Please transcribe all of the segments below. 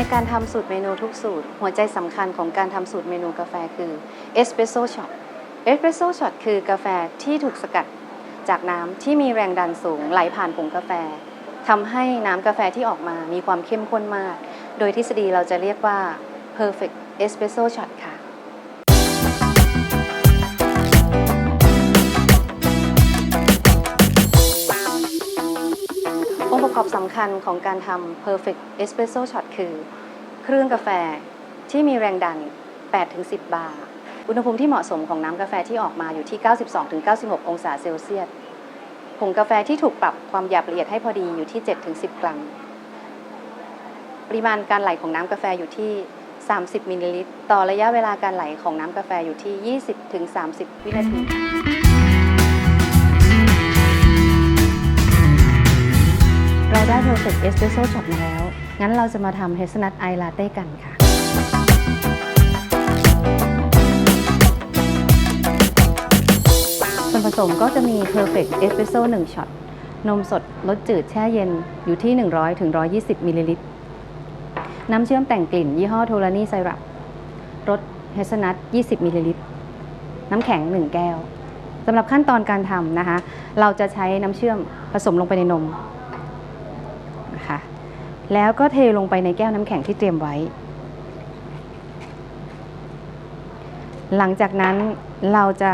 ในการทำสูตรเมนูทุกสูตร หัวใจสำคัญของการทำสูตรเมนูกาแฟคือเอสเปรสโซช็อตเอสเปรสโซช็อตคือกาแฟที่ถูกสกัดจากน้ำที่มีแรงดันสูงไหลผ่านผงกาแฟทำให้น้ำกาแฟที่ออกมามีความเข้มข้นมาก โดยทฤษฎีเราจะเรียกว่า perfect espresso shot ค่ะ องค์ประกอบสำคัญของการทำ perfect espresso shot คือ เครื่องกาแฟที่มีแรงดัน 8-10 บาร์อุณหภูมิที่เหมาะสมของน้ำกาแฟที่ออกมาอยู่ที่ 92-96 องศาเซลเซียสผงกาแฟที่ถูกปรับความหยาบละเอียดให้พอดีอยู่ที่ 7-10 กรัม ปริมาณการไหลของน้ำกาแฟอยู่ที่ 30 มิลลิลิตร ต่อระยะเวลาการไหลของน้ำกาแฟอยู่ที่ 20-30 วินาที เราได้ perfect espresso shot มาแล้ว งั้นเราจะมาทำ hazelnut ice latte กันค่ะ ส่วนผสมก็จะมี perfect espresso 1ช็อต นมสดรสจืดแช่เย็นอยู่ที่ 100ถึง120 มิลลิลิตร น้ำเชื่อมแต่งกลิ่น ยี่ห้อโทรานี่ไซรัป รสเฮสนัท20 มิลลิลิตร น้ำแข็ง 1 แก้วสำหรับขั้นตอนการทำนะคะ เราจะใช้น้ำเชื่อมผสมลงไปในนม แล้วก็เทลงไปในแก้วน้ำแข็งที่เตรียมไว้ หลังจากนั้นเราจะ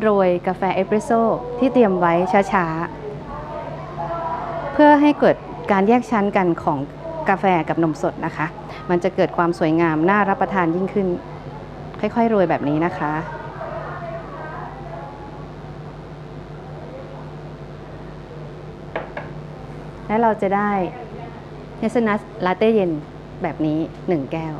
โรยกาแฟเอสเปรสโซ่ที่เตรียมไว้ช้าๆ เพื่อให้เกิดการแยกชั้นกันของกาแฟกับนมสดนะคะ มันจะเกิดความสวยงามน่ารับประทานยิ่งขึ้น ค่อยๆโรยแบบนี้นะคะ และเราจะได้ เฮสนัสลาเต้เย็นแบบนี้ 1 แก้ว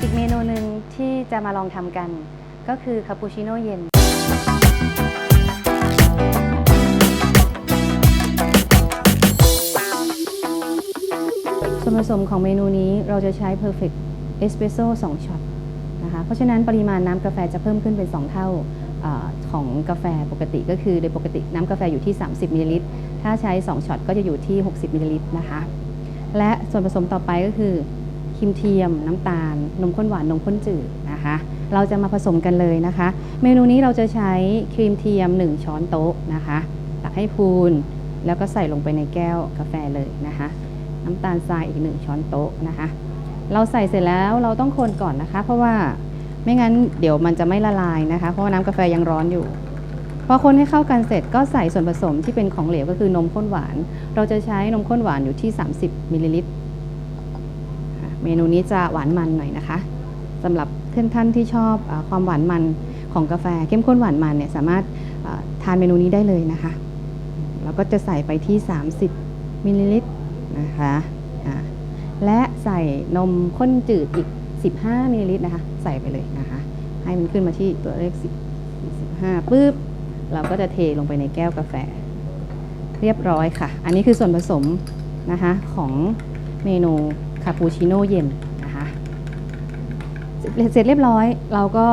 อีกเมนูหนึ่งที่จะมาลองทำกัน ก็คือคาปูชิโน่เย็น ส่วนผสมของเมนูนี้เราจะใช้ Perfect Espresso 2ช็อต นะคะเพราะฉะนั้นปริมาณน้ำกาแฟจะเพิ่มขึ้นเป็น 2 เท่าอของกาแฟปกติก็คือโดยปกติน้ำกาแฟอยู่ที่ 30มิลลิลิตรถ้าใช้ 2ช็อตก็จะอยู่ที่ 60มิลลิลิตรนะคะและส่วนผสมต่อไปก็คือครีมเทียม น้ำตาล นมข้นหวาน นมข้นจืดนะคะ เราจะมาผสมกันเลยนะคะ เมนูนี้เราจะใช้ครีมเทียม 1 ช้อนโต๊ะนะคะตักให้พูนแล้วก็ใส่ลงไปในแก้วกาแฟเลยนะคะ น้ำตาลทรายอีก 1 ช้อนโต๊ะนะคะ เราใส่เสร็จแล้วเราต้องคนก่อนนะคะ เพราะว่าไม่งั้นเดี๋ยวมันจะไม่ละลายนะคะ เพราะว่าน้ำกาแฟยังร้อนอยู่ พอคนให้เข้ากันเสร็จก็ใส่ส่วนผสมที่เป็นของเหลวก็คือนมข้นหวาน เราจะใช้นมข้นหวานอยู่ที่ 30มิลลิลิตรเมนูนี้จะหวานมันหน่อยนะคะสำหรับเพื่อนท่านที่ชอบอความหวานมันของกาแฟเข้มข้นหวานมันเนี่ยสามารถาทานเมนูนี้ได้เลยนะคะ แล้วก็จะใส่ไปที่ 30มิลลิลิตรนะคะ และใส่นมข้นจืดอีก 15มิลลิลิตรนะคะ ใส่ไปเลยนะคะ ให้มันขึ้นมาที่ตัวเลข10 45ปุ๊บ เราก็จะเทลงไปในแก้วกาแฟ เรียบร้อยค่ะ อันนี้คือส่วนผสมนะคะของเมนูคาปูชิโน่เย็นนะคะเสร็จเรียบร้อยเราก็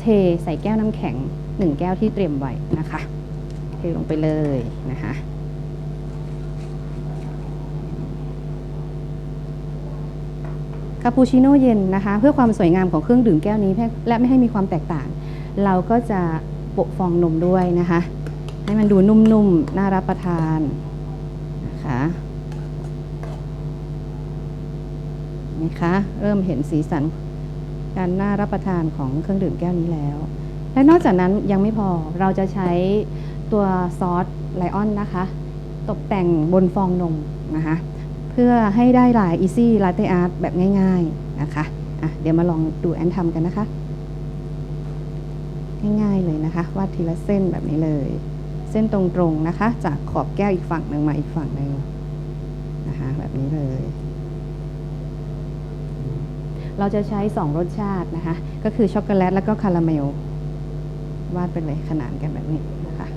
เทใส่แก้วน้ำแข็ง1แก้วที่เตรียมไว้นะคะ เทลงไปเลยนะคะ คาปูชิโน่เย็นนะคะ เพื่อความสวยงามของเครื่องดื่มแก้วนี้และไม่ให้มีความแตกต่าง เราก็จะโปะฟองนมด้วยนะคะ ให้มันดูนุ่มๆ น่ารับประทานนะคะนี่คะเริ่มเห็นสีสันการน่ารับประทานของเครื่องดื่มแก้วนี้แล้ว และนอกจากนั้นยังไม่พอเราจะใช้ตัวซอสไลออนนะคะ ตกแต่งบนฟองนมนะคะ พื่อให้ได้ลาย Easy Latte Art แบบง่ายๆนะคะอะเดี๋ยวมาลองดูแอนทำกันนะคะ ง่ายๆเลยนะคะวาดทีละเส้นแบบนี้เลย เส้นตรงๆนะคะ จากขอบแก้วอีกฝั่งหนึ่งมาอีกฝั่งหนึ่งนะคะแบบนี้เลย เราจะใช้ 2 รสชาตินะคะ ก็คือช็อกโกแลตแล้วก็คาราเมล วาดไปเลยขนานกันแบบนี้นะคะ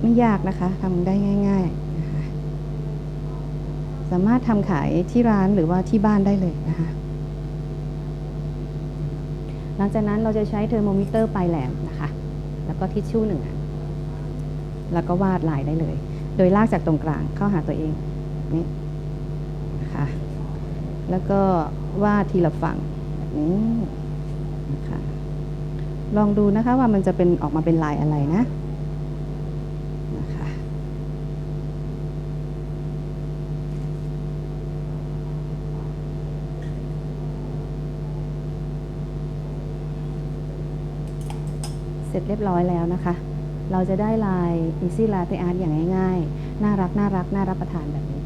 ไม่ยากนะคะทำได้ง่าย ๆ สามารถทำขายที่ร้านหรือว่าที่บ้านได้เลยนะคะ หลังจากนั้นเราจะใช้เทอร์โมมิเตอร์ปลายแหลมนะคะ แล้วก็ทิชชู่หนึ่งอันแล้วก็วาดลายได้เลย โดยลากจากตรงกลางเข้าหาตัวเองนี่นะคะแล้วก็วาดทีละฝั่งแบบนี้นะคะลองดูนะคะว่ามันจะเป็นออกมาเป็นลายอะไรนะนะคะ เสร็จเรียบร้อยแล้วนะคะ เราจะได้ลาย Easy Latte Art อย่างง่ายๆ น่ารักน่ารักน่ารับประทานแบบนี้